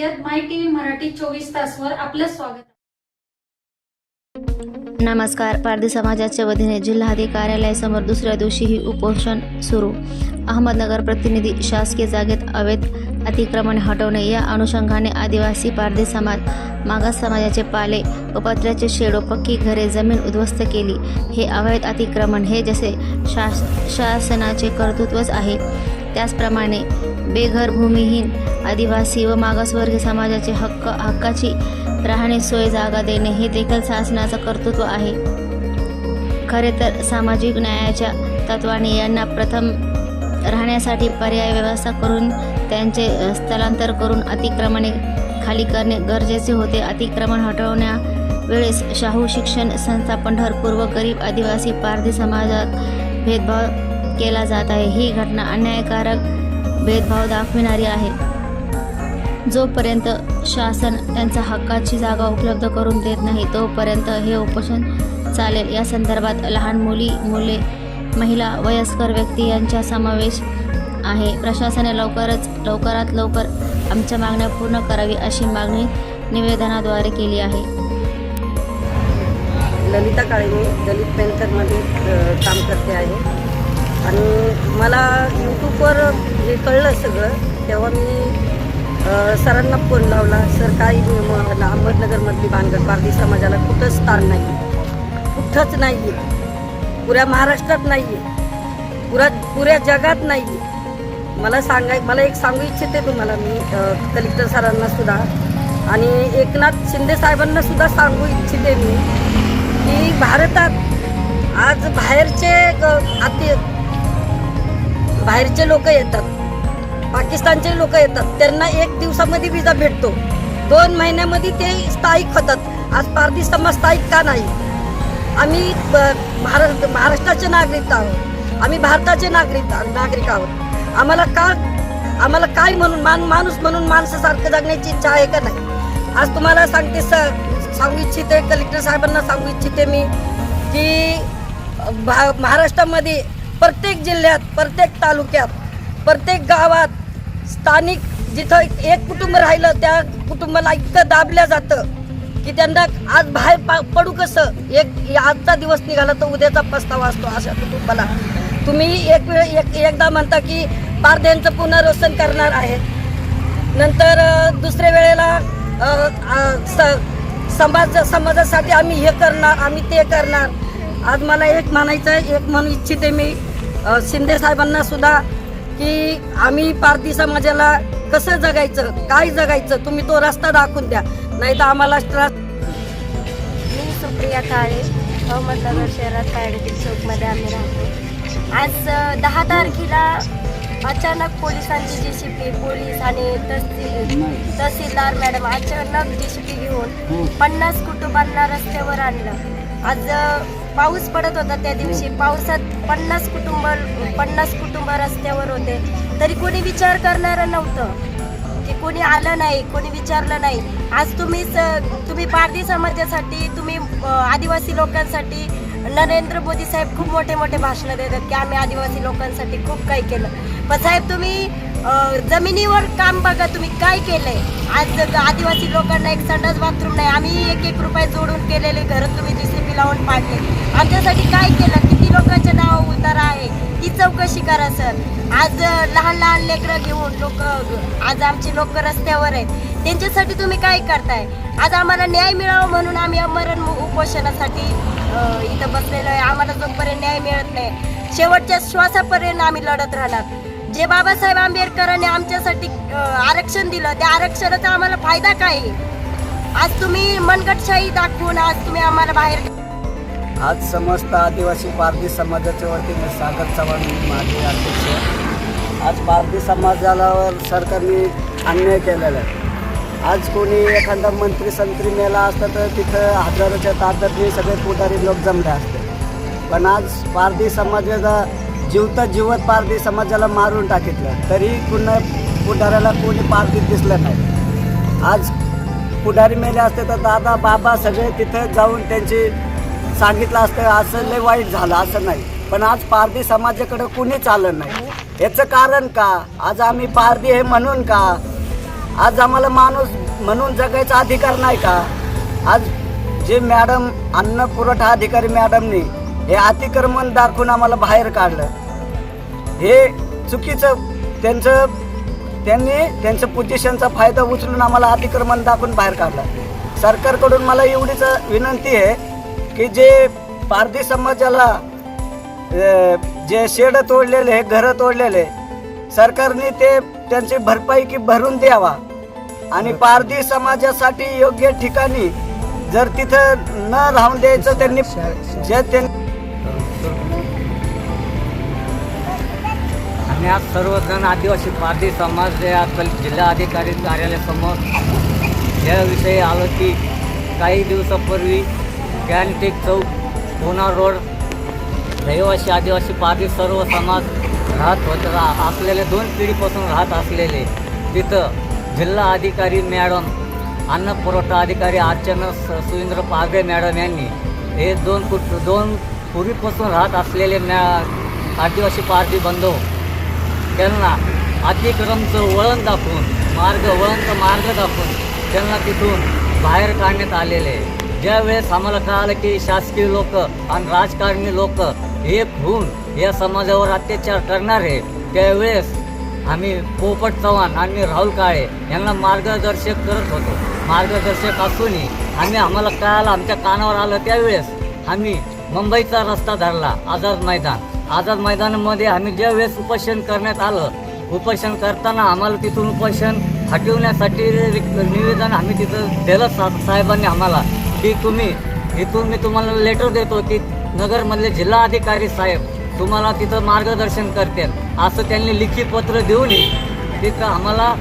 सय्यद माय TV Marathi चोवीस तासवर आपलं स्वागत. नमस्कार. पारधी समाजाच्या वतीने जिल्हाधिकारी कार्यालयासमोर दुसऱ्या दिवशीही उपोषण सुरू. अहमदनगर प्रतिनिधी शासकीय जागेत अवैध अतिक्रमण हटवणे या अनुषंगाने आदिवासी पारधी समाज मागास समाजाचे पाले उपत्र्याचे शेडो पक्की घरे जमीन उद्ध्वस्त केली. हे अवैध अतिक्रमण हे जसे शास शासनाचे कर्तृत्वच आहे. त्याचप्रमाणे बेघर भूमिहीन आदिवासी व मागासवर्गीय समाजाचे हक्क हक्काची राहणे सोय जागा देणे हे देखील शासनाचं कर्तृत्व आहे. खरे तर सामाजिक न्यायाच्या तत्वाने यांना प्रथम राहण्यासाठी पर्याय व्यवस्था करून त्यांचे स्थलांतर करून अतिक्रमणे खाली करणे गरजेचे होते. अतिक्रमण हटवण्या वेळेस शाहू शिक्षण संस्था पंढरपूर व गरीब आदिवासी पारधी समाजात भेदभाव केला जात आहे. ही घटना अन्यायकारक भेदभाव दाखविणारी आहे. जोपर्यंत शासन त्यांचा हक्काची जागा उपलब्ध करून देत नाही तोपर्यंत हे उपोषण चालेल. या संदर्भात लहान मुली मुले महिला वयस्कर व्यक्ती यांचा समावेश आहे. प्रशासनाने लवकरच लवकरात लवकर आमच्या मागण्या पूर्ण करावी अशी मागणी निवेदनाद्वारे केली आहे. ललिता काळेने दलित पॅन्थरमध्ये काम करते आहे. आणि मला यूट्यूबवर हे कळलं सगळं तेव्हा मी सरांना फोन लावला सर काही अहमदनगरमधली भानगड पारधी समाजाला कुठंच स्थान नाही कुठंच नाही आहे पुऱ्या महाराष्ट्रात नाही आहे पुऱ्या पुऱ्या जगात नाही आहे मला सांगाय मला एक सांगू इच्छिते तुम्हाला मी कलेक्टर सरांना सुद्धा. आणि एकनाथ शिंदे साहेबांना सुद्धा सांगू इच्छिते मी की भारतात आज बाहेरचे ग- आती बाहेरचे लोक येतात पाकिस्तानचे लोक येतात त्यांना एक दिवसामध्ये विजा भेटतो. दोन महिन्यामध्ये ते स्थायिक होतात. आज पारधी समाज स्थायिक का नाही? आम्ही ब- भारत महाराष्ट्राचे नागरिक आहोत. आम्ही भारताचे नागरिक नागरिक आहोत. आम्हाला का आम्हाला काय म्हणून मान माणूस म्हणून माणसासारखं जगण्याची इच्छा आहे का नाही? आज तुम्हाला सांगते स सांगू इच्छिते कलेक्टर साहेबांना सांगू इच्छिते मी की भा महाराष्ट्रामध्ये प्रत्येक जिल्ह्यात प्रत्येक तालुक्यात प्रत्येक गावात स्थानिक जिथं एक कुटुंब राहिलं त्या कुटुंबाला इतकं दाबल्या जातं की त्यांना आज बाहेर पा- पडू कसं? एक आजचा दिवस निघाला तर उद्याचा पस्तावा असतो अशा कुटुंबाला. तुम्ही एक वेळ एक एकदा म्हणता की पारध्यांचं पुनर्वसन करणार आहेत. नंतर दुसऱ्या वेळेला स- समाज समाजासाठी आम्ही हे करणार आम्ही ते करणार. आज मला एक म्हणायचं आहे, एक म्हणू इच्छिते मी शिंदे साहेबांना सुद्धा की आम्ही पारधी समाजाला कसं जगायचं काय जगायचं तुम्ही तो रस्ता दाखवून द्या. नाही तर आम्हाला त्रास मी सुप्रिया काळे अहमदनगर शहरात कायडेतील चौकमध्ये आम्ही राहतो. आज दहा तारखेला अचानक पोलिसांची जी सी पी पोलीस आणि तहसील तहसीलदार मॅडम अचानक जी सी पी घेऊन पन्नास कुटुंबांना रस्त्यावर आणलं. आज पाऊस पडत होता त्या दिवशी. पावसात पन्नास कुटुंब पन्नास कुटुंब रस्त्यावर होते. तरी कोणी विचार करणारं नव्हतं की कोणी आलं नाही कोणी विचारलं नाही. आज तुम्ही तुम्ही पारधी समाजासाठी तुम्ही आदिवासी लोकांसाठी नरेंद्र मोदी साहेब खूप मोठे मोठे भाषणं देतात की आम्ही आदिवासी लोकांसाठी खूप काही केलं. पण साहेब तुम्ही जमिनीवर काम बघा तुम्ही काय केलंय? आज आदिवासी लोकांना एक संडास बाथरूम नाही आम्ही एक एक रुपये जोडून केलेले घर तुम्ही जीसीपी लावून पाडले. आमच्यासाठी काय केलं? किती लोकांच्या नाव उतारा आहे? ती चौकशी करा सर. आज लहान लहान लेकरं घेऊन लोक आज आमची लोक रस्त्यावर आहेत. त्यांच्यासाठी तुम्ही काय करताय? आज आम्हाला न्याय मिळावा म्हणून आम्ही अमरण उपोषणासाठी इथं बसलेलो आहे. आम्हाला जोपर्यंत न्याय मिळत नाही शेवटच्या श्वासापर्यंत आम्ही लढत राहणार. जे बाबासाहेब आंबेडकरांनी आमच्यासाठी आरक्षण दिलं त्या आरक्षणाचा आम्हाला फायदा काय आज तुम्ही मनगटशाही दाखवून आज तुम्ही आम्हाला बाहेर आज समस्त आदिवासी पारधी समाजाच्या वतीने सागर चव्हाण माझे अध्यक्ष. आज पारधी समाजावर सरकारने अन्याय केलेला आहे. आज कोणी एखादा मंत्री संत्री मेला असता तर तिथं हजारोच्या ताकदने सगळे पुढारी लोक जमले असते. पण आज पारधी समाजाचा जिवता जीवत पारधी समाजाला मारून टाकितलं. तरी पुन्हा पुढाऱ्याला कोणी पारधी दिसलं नाही. आज पुढारी मेले असते तर दादा बाबा सगळे तिथं जाऊन त्यांची सांगितलं असतं असं लय वाईट झालं असं नाही. पण आज पारधी समाजाकडे कुणीच आलं नाही. याचं कारण का? आज आम्ही पारधी हे म्हणून का? आज आम्हाला माणूस म्हणून जगायचा अधिकार नाही का? आज जे मॅडम अन्न पुरवठा अधिकारी मॅडमनी हे अतिक्रमण दाखवून आम्हाला बाहेर काढलं. हे चुकीचं त्यांचं त्यांनी त्यांचं पोझिशनचा फायदा उचलून आम्हाला अतिक्रमण दाखवून बाहेर काढलं. सरकारकडून मला एवढीच विनंती आहे की जे पारधी समाजाला जे शेड तोडलेले आहे घरं तोडलेले सरकारने ते त्यांची भरपाई की भरून द्यावा. आणि पारधी समाजासाठी योग्य ठिकाणी जर तिथं न राहून द्यायचं त्यांनी जे त्यांनी आणि आज सर्वजण आदिवासी पारधी समाज या कल- जिल्हा अधिकारी कार्यालयासमोर याविषयी आलो की काही दिवसापूर्वी कॅनटेक चौक पुणा रोड रहिवासी आदिवासी पारधी सर्व समाज राहत होत रा असलेले दोन पिढीपासून राहत असलेले. तिथं जिल्हा अधिकारी मॅडम अन्न पुरवठा अधिकारी अर्चना स- सुरेंद्र पारदे मॅडम यांनी हे दोन कुट दोन पूर्वीपासून राहत असलेले मॅ आदिवासी पारधी बंधू त्यांना अतिक्रमचं वळण दाखवून मार्ग वळणचा मार्ग दाखवून त्यांना तिथून बाहेर काढण्यात आलेले आहे. ज्यावेळेस आम्हाला कळालं की शासकीय लोक आणि राजकारणी लोक एक होऊन या समाजावर अत्याचार करणार आहे त्यावेळेस आम्ही पोपट चव्हाण आणि राहुल काळे यांना मार्गदर्शक करत होतो. मार्गदर्शक असूनही आम्ही आम्हाला कळालं आमच्या कानावर आलं त्यावेळेस आम्ही मुंबईचा रस्ता धरला आझाद मैदान. आझाद मैदानामध्ये आम्ही ज्या वेळेस उपोषण करण्यात आलं उपोषण करताना आम्हाला तिथून उपोषण हटवण्यासाठी निवेदन आम्ही तिथं दिलं सा साहेबांनी आम्हाला. की तुम्ही इथून मी तुम्हाला लेटर देतो की नगरमधले जिल्हा अधिकारी साहेब तुम्हाला तिथं मार्गदर्शन करतील. असं त्यांनी लिखी पत्र देऊनही तिथं आम्हाला